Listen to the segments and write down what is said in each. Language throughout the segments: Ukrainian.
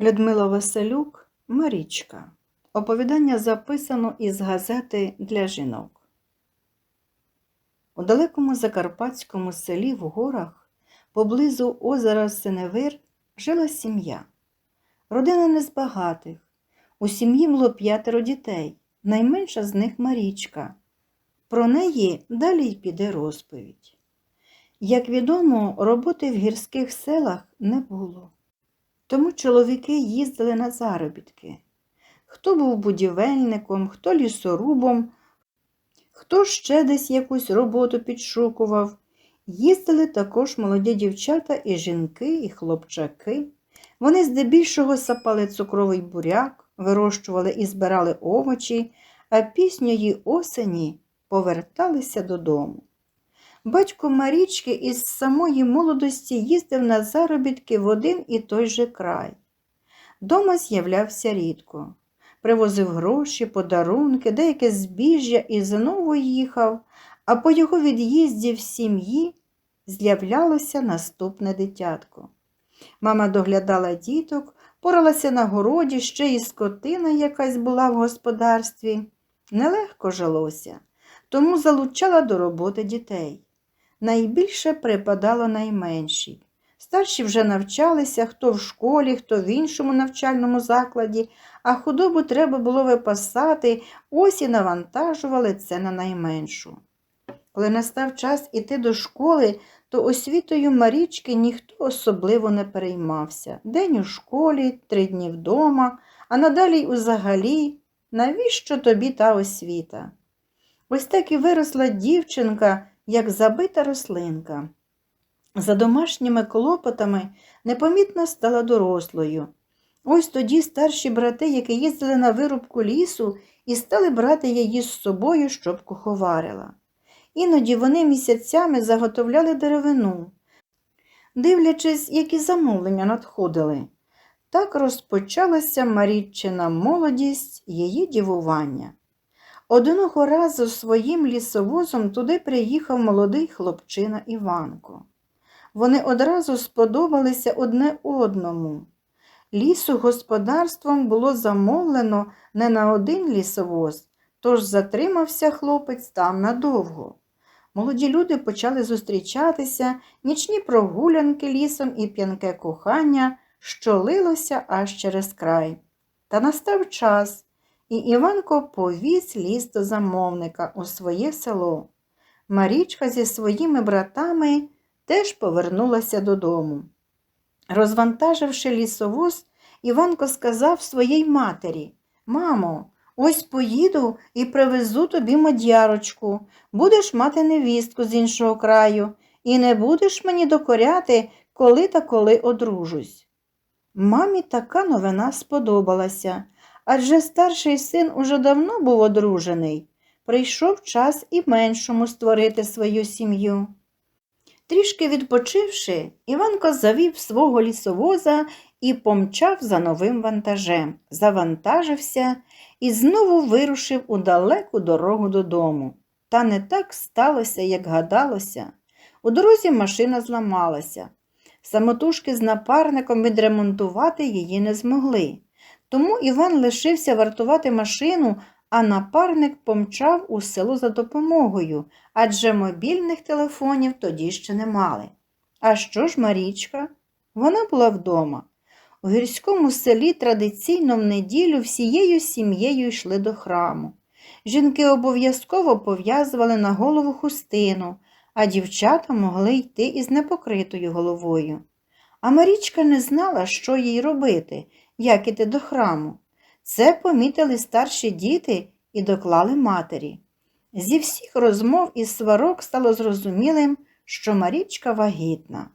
Людмила Василюк Марічка. Оповідання записано із газети для жінок. У далекому закарпатському селі в горах, поблизу озера Синевир, жила сім'я. Родина не з багатих. У сім'ї було п'ятеро дітей, найменша з них Марічка. Про неї далі й піде розповідь. Як відомо, роботи в гірських селах не було. Тому чоловіки їздили на заробітки. Хто був будівельником, хто лісорубом, хто ще десь якусь роботу підшукував. Їздили також молоді дівчата і жінки, і хлопчаки. Вони здебільшого сапали цукровий буряк, вирощували і збирали овочі, а пісньої осені поверталися додому. Батько Марічки із самої молодості їздив на заробітки в один і той же край. Дома з'являвся рідко. Привозив гроші, подарунки, деяке збіжжя і знову їхав, а по його від'їзді в сім'ї з'являлося наступне дитятко. Мама доглядала діток, поралася на городі, ще й скотина якась була в господарстві. Нелегко жилося, тому залучала до роботи дітей найбільше припадало найменшій. Старші вже навчалися, хто в школі, хто в іншому навчальному закладі, а худобу треба було випасати, ось і навантажували це на найменшу. Коли настав час іти до школи, то освітою Марічки ніхто особливо не переймався. День у школі, три дні вдома, а надалі й узагалі, навіщо тобі та освіта? Ось так і виросла дівчинка, як забита рослинка. За домашніми клопотами непомітно стала дорослою. Ось тоді старші брати, які їздили на вирубку лісу, і стали брати її з собою, щоб куховарила. Іноді вони місяцями заготовляли деревину, дивлячись, які замовлення надходили. Так розпочалася Маріччина молодість, її дівування. Одного разу своїм лісовозом туди приїхав молодий хлопчина Іванко. Вони одразу сподобалися одне одному. Лісу господарством було замовлено не на один лісовоз, тож затримався хлопець там надовго. Молоді люди почали зустрічатися, нічні прогулянки лісом і п'янке кохання, що лилося аж через край. Та настав час і Іванко повіз ліс до замовника у своє село. Марічка зі своїми братами теж повернулася додому. Розвантаживши лісовоз, Іванко сказав своїй матері Мамо, ось поїду і привезу тобі модярочку. Будеш мати невістку з іншого краю, і не будеш мені докоряти, коли та коли одружусь. Мамі така новина сподобалася адже старший син уже давно був одружений. Прийшов час і меншому створити свою сім'ю. Трішки відпочивши, Іванко завів свого лісовоза і помчав за новим вантажем, завантажився і знову вирушив у далеку дорогу додому. Та не так сталося, як гадалося. У дорозі машина зламалася. Самотужки з напарником відремонтувати її не змогли. Тому Іван лишився вартувати машину, а напарник помчав у село за допомогою, адже мобільних телефонів тоді ще не мали. А що ж Марічка? Вона була вдома. У гірському селі традиційно в неділю всією сім'єю йшли до храму. Жінки обов'язково пов'язували на голову хустину, а дівчата могли йти із непокритою головою. А Марічка не знала, що їй робити, як іти до храму. Це помітили старші діти і доклали матері. Зі всіх розмов і сварок стало зрозумілим, що Марічка вагітна.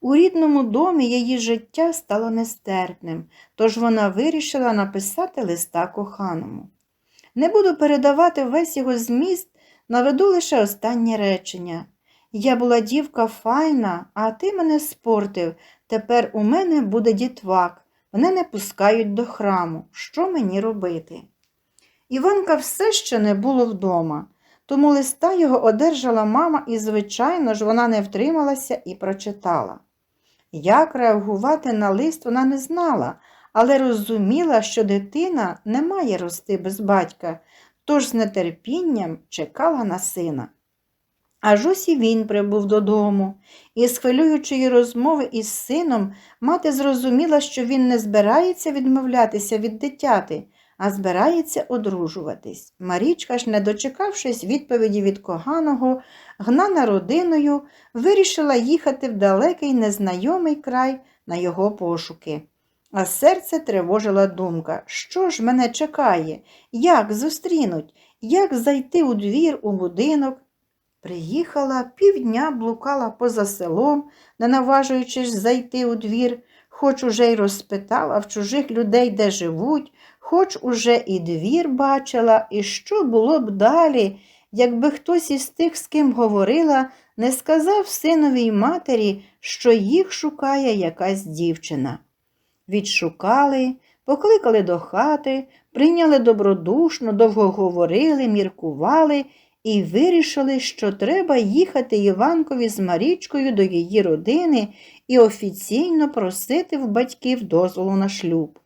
У рідному домі її життя стало нестерпним, тож вона вирішила написати листа коханому. Не буду передавати весь його зміст, наведу лише останнє речення. Я була дівка файна, а ти мене спортив. Тепер у мене буде дітвак. Мене не пускають до храму. Що мені робити? Іванка все ще не було вдома, тому листа його одержала мама, і, звичайно ж, вона не втрималася і прочитала. Як реагувати на лист вона не знала, але розуміла, що дитина не має рости без батька, тож з нетерпінням чекала на сина. Аж ось і він прибув додому, і з хвилюючої розмови із сином мати зрозуміла, що він не збирається відмовлятися від дитяти, а збирається одружуватись. Марічка ж, не дочекавшись відповіді від коганого, гнана родиною, вирішила їхати в далекий незнайомий край на його пошуки. А серце тривожила думка, що ж мене чекає, як зустрінуть, як зайти у двір, у будинок. Приїхала, півдня блукала поза селом, не наважуючись зайти у двір, хоч уже й розпитала в чужих людей, де живуть, хоч уже і двір бачила, і що було б далі, якби хтось із тих, з ким говорила, не сказав синові й матері, що їх шукає якась дівчина. Відшукали, покликали до хати, прийняли добродушно, довго говорили, міркували і вирішили, що треба їхати Іванкові з Марічкою до її родини і офіційно просити в батьків дозволу на шлюб.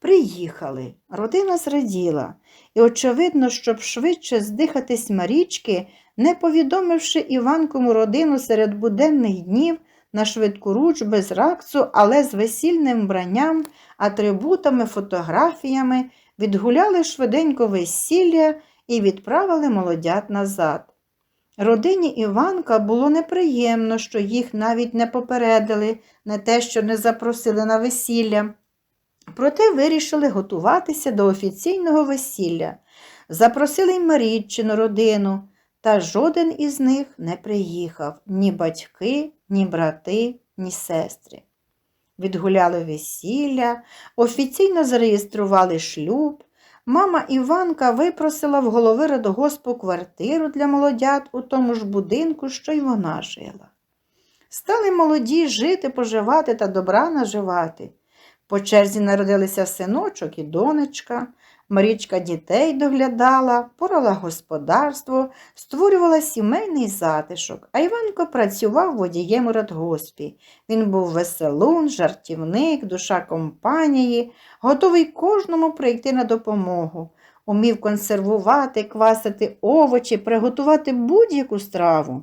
Приїхали, родина зраділа, і, очевидно, щоб швидше здихатись Марічки, не повідомивши Іванкову родину серед буденних днів на швидку руч без ракцу, але з весільним вбранням, атрибутами, фотографіями, відгуляли швиденько весілля і відправили молодят назад. Родині Іванка було неприємно, що їх навіть не попередили, не те, що не запросили на весілля. Проте вирішили готуватися до офіційного весілля. Запросили й Маріччину родину, та жоден із них не приїхав ні батьки, ні брати, ні сестри. Відгуляли весілля, офіційно зареєстрували шлюб. Мама Іванка випросила в голови радогоспу квартиру для молодят у тому ж будинку, що й вона жила. Стали молоді жити, поживати та добра наживати. По черзі народилися синочок і донечка. Марічка дітей доглядала, порала господарство, створювала сімейний затишок, а Іванко працював водієм у радгоспі. Він був веселун, жартівник, душа компанії, готовий кожному прийти на допомогу. Умів консервувати, квасити овочі, приготувати будь-яку страву.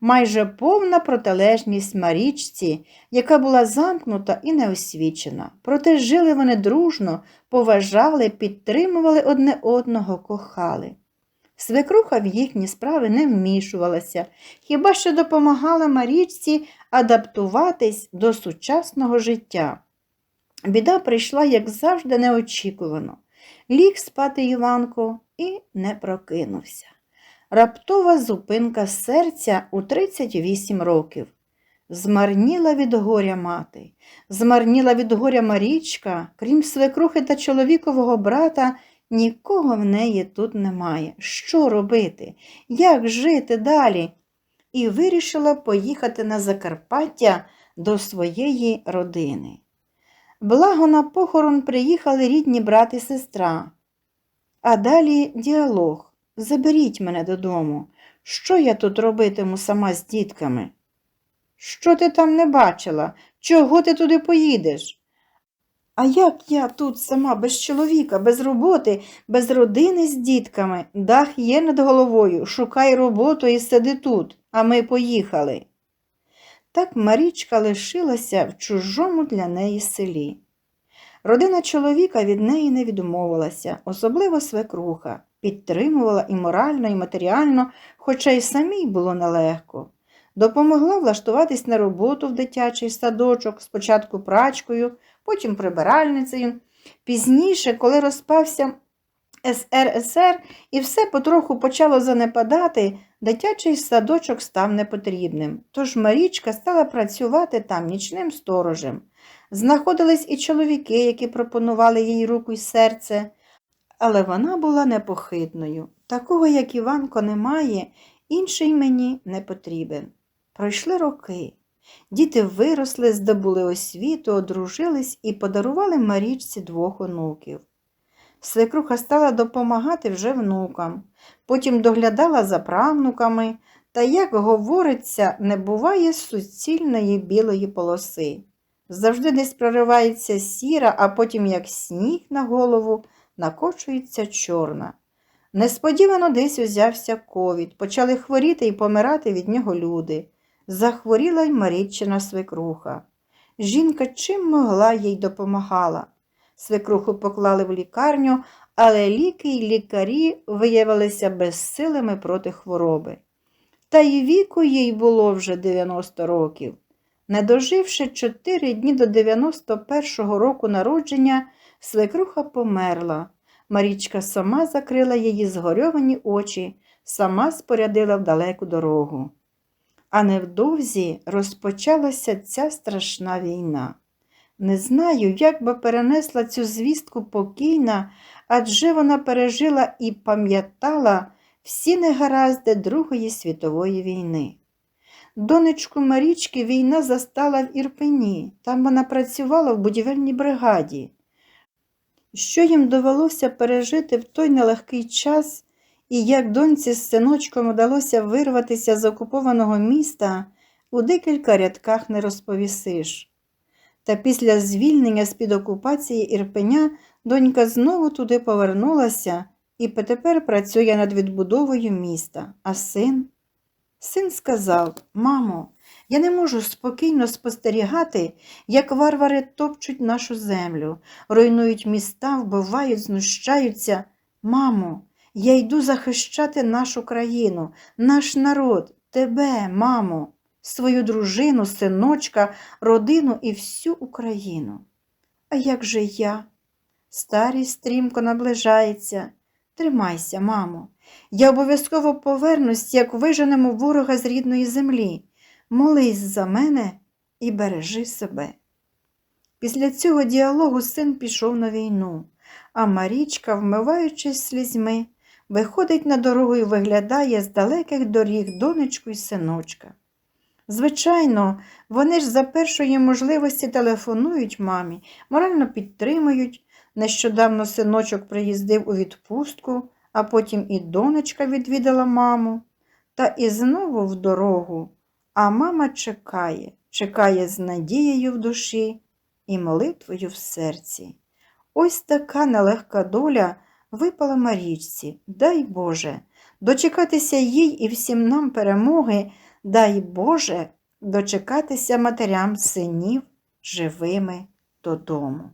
Майже повна протилежність Марічці, яка була замкнута і неосвічена. Проте жили вони дружно, поважали, підтримували одне одного, кохали. Свекруха в їхні справи не вмішувалася, хіба що допомагала Марічці адаптуватись до сучасного життя. Біда прийшла, як завжди, неочікувано. Ліг спати Іванко і не прокинувся. Раптова зупинка серця у 38 років. Змарніла від горя мати, змарніла від горя Марічка, крім свекрухи та чоловікового брата, нікого в неї тут немає. Що робити? Як жити далі? І вирішила поїхати на Закарпаття до своєї родини. Благо на похорон приїхали рідні брат і сестра, а далі діалог. Заберіть мене додому. Що я тут робитиму сама з дітками? Що ти там не бачила? Чого ти туди поїдеш? А як я тут сама без чоловіка, без роботи, без родини з дітками? Дах є над головою, шукай роботу і сиди тут, а ми поїхали. Так Марічка лишилася в чужому для неї селі. Родина чоловіка від неї не відмовилася, особливо свекруха, підтримувала і морально, і матеріально, хоча й самій було нелегко. Допомогла влаштуватись на роботу в дитячий садочок, спочатку прачкою, потім прибиральницею. Пізніше, коли розпався СРСР і все потроху почало занепадати, дитячий садочок став непотрібним. Тож Марічка стала працювати там нічним сторожем. Знаходились і чоловіки, які пропонували їй руку й серце, але вона була непохитною. Такого, як Іванко, немає, інший мені не потрібен. Пройшли роки. Діти виросли, здобули освіту, одружились і подарували Марічці двох онуків. Свекруха стала допомагати вже внукам, потім доглядала за правнуками, та, як говориться, не буває суцільної білої полоси. Завжди десь проривається сіра, а потім, як сніг на голову, накочується чорна. Несподівано десь узявся ковід, почали хворіти і помирати від нього люди. Захворіла й Маріччина свекруха. Жінка чим могла їй допомагала. Свекруху поклали в лікарню, але ліки й лікарі виявилися безсилими проти хвороби. Та й віку їй було вже 90 років. Не доживши чотири дні до 91-го року народження, свекруха померла. Марічка сама закрила її згорьовані очі, сама спорядила в далеку дорогу. А невдовзі розпочалася ця страшна війна. Не знаю, як би перенесла цю звістку покійна, адже вона пережила і пам'ятала всі негаразди Другої світової війни. Донечку Марічки війна застала в Ірпені, там вона працювала в будівельній бригаді. Що їм довелося пережити в той нелегкий час, і як доньці з синочком вдалося вирватися з окупованого міста, у декілька рядках не розповісиш. Та після звільнення з-під окупації Ірпеня донька знову туди повернулася і тепер працює над відбудовою міста. А син? Син сказав: Мамо, я не можу спокійно спостерігати, як варвари топчуть нашу землю, руйнують міста, вбивають, знущаються. Мамо, я йду захищати нашу країну, наш народ, тебе, мамо, свою дружину, синочка, родину і всю Україну. А як же я? Старість стрімко наближається. Тримайся, мамо. Я обов'язково повернусь, як виженемо ворога з рідної землі. Молись за мене і бережи себе. Після цього діалогу син пішов на війну, а Марічка, вмиваючись слізьми, виходить на дорогу і виглядає з далеких доріг донечку й синочка. Звичайно, вони ж за першої можливості телефонують мамі, морально підтримують. Нещодавно синочок приїздив у відпустку, а потім і донечка відвідала маму. Та і знову в дорогу. А мама чекає, чекає з надією в душі і молитвою в серці. Ось така нелегка доля випала Марічці, дай Боже, дочекатися їй і всім нам перемоги, дай Боже, дочекатися матерям синів живими додому.